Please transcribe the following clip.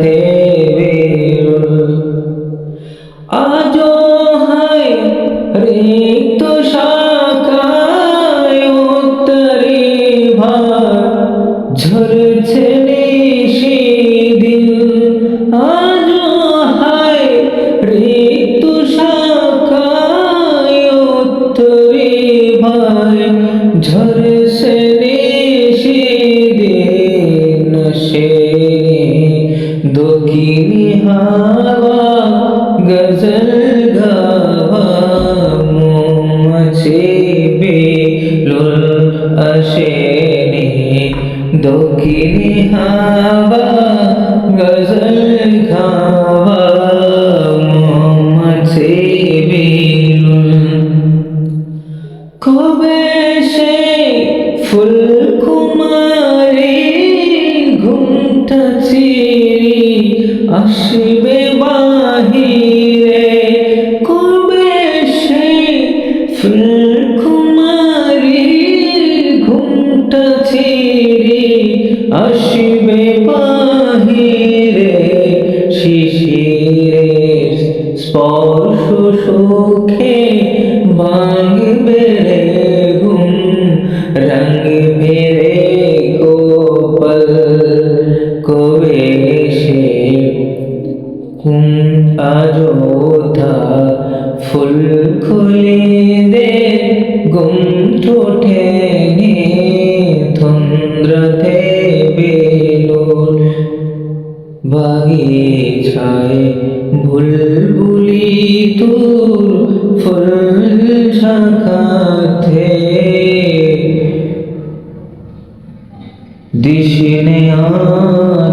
বেরুল আজো হায় রিক্ত শাখায় উত্তরে ভার ঝরছে দক্ষিণী হাওয়া, গজল গাওয়া, মোমছে বেলুল আসেনি দক্ষিণী হাওয়া, গজল গাওয়া, মোমছে বেলুল কবে সে ফুল কুমারী আসবে বাহিরে কবে সে ফুল কুমারী ঘুমটা চিরি আসবে বাহিরে শিশিরের স্পর্শ সুখে ভাঙবে রে ঘুম রঙবে রে গোপল সে আজোথা ফুল খুলে দে গুম ঠোঁটে ধন্দ্রতে বেলুল বাগিচায় বুলবুলি তোর ফুল শাখাতে দিশনে দুল